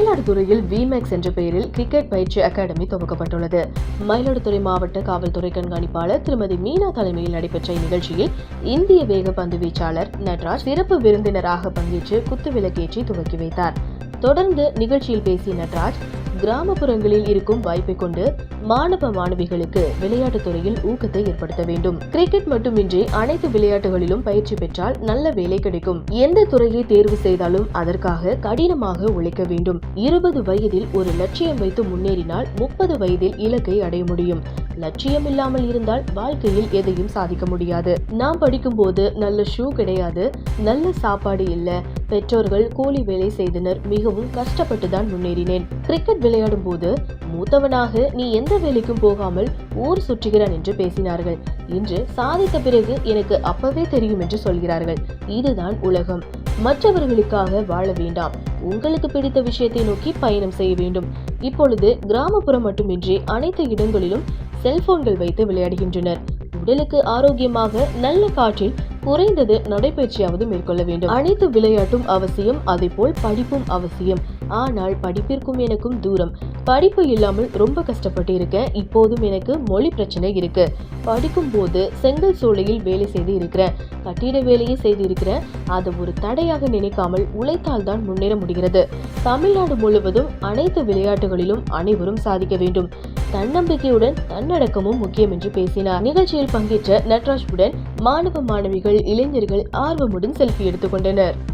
மயிலாடுதுறையில் விமேக்ஸ் என்ற பெயரில் கிரிக்கெட் பயிற்சி அகாடமி துவக்கப்பட்டுள்ளது. மயிலாடுதுறை மாவட்ட காவல்துறை கண்காணிப்பாளர் திருமதி மீனா தலைமையில் நடைபெற்ற இந்நிகழ்ச்சியில் இந்திய வேகப்பந்து வீச்சாளர் நட்ராஜ் சிறப்பு விருந்தினராக பங்கேற்று குத்துவிளக்கேற்றி துவக்கி வைத்தார். தொடர்ந்து நிகழ்ச்சியில் பேசிய நட்ராஜ் கிராமப்புறங்களில் இருக்கும் வாய்ப்பை கொண்டு மாணவ மாணவிகளுக்கு விளையாட்டுத் துறையில் ஊக்கத்தை ஏற்படுத்த வேண்டும். கிரிக்கெட் மட்டுமின்றி அனைத்து விளையாட்டுகளிலும் பயிற்சி பெற்றால் நல்ல வேலை கிடைக்கும். எந்த துறையை தேர்வு செய்தாலும் அதற்காக கடினமாக உழைக்க வேண்டும். இருபது வயதில் ஒரு லட்சியம் வைத்து முன்னேறினால் முப்பது வயதில் இலக்கை அடைய முடியும். லட்சியம் இல்லாமல் இருந்தால் வாழ்க்கையில் எதையும் சாதிக்க முடியாது. நாம் படிக்கும்போது நல்ல ஷூ கிடையாது நல்ல சாப்பாடு இல்ல. பெற்றோர்கள் கூலி வேலை செய்தனர் மிகவும் கஷ்டப்பட்டு தான் முன்னேறினேன். கிரிக்கெட் விளையாடும் போது மூத்தவனாக நீ எந்த வேலைக்கும் போகாமல் ஊர் சுற்றுகிறான் என்று பேசினார்கள். இன்று சாதித்த பிறகு எனக்கு அப்பவே தெரியும் என்று சொல்கிறார்கள். இதுதான் உலகம். மற்றவர்களுக்காக வாழ வேண்டாம். உங்களுக்கு பிடித்த விஷயத்தை நோக்கி பயணம் செய்ய வேண்டும். இப்பொழுது கிராமப்புறம் மட்டுமின்றி அனைத்து இடங்களிலும் செல்போன்கள் வைத்து விளையாடுகின்றனர். உடலுக்கு ஆரோக்கியமாக நல்ல காற்றில் குறைந்தது நடைபயிற்சியாவது மேற்கொள்ள வேண்டும். அனைத்து விளையாட்டும் அவசியம் அதேபோல் படிப்பும் அவசியம். ஆனால் படிப்பிற்கும் எனக்கும் தூரம். படிப்பு இல்லாமல் ரொம்ப கஷ்டப்பட்டு இருக்கேன் இப்போதும் எனக்கு மொழி பிரச்சனை இருக்கு. படிக்கும் போது செங்கல் சூளையில் வேலை செய்து இருக்கிறேன். கட்டிட வேலையை செய்து இருக்கிறேன். அதை ஒரு தடையாக நினைக்காமல் உழைத்தால் தான் முன்னேற முடிகிறது. தமிழ்நாடு முழுவதும் அனைத்து விளையாட்டுகளிலும் அனைவரும் சாதிக்க வேண்டும். தன்னம்பிக்கையுடன் தன்னடக்கமும் முக்கியம் என்று பேசினார். நிகழ்ச்சியில் பங்கேற்ற நட்ராஜ் உடன் மாணவ மாணவிகள் இளைஞர்கள் ஆர்வமுடன் செல்ஃபி எடுத்துக்கொண்டனர்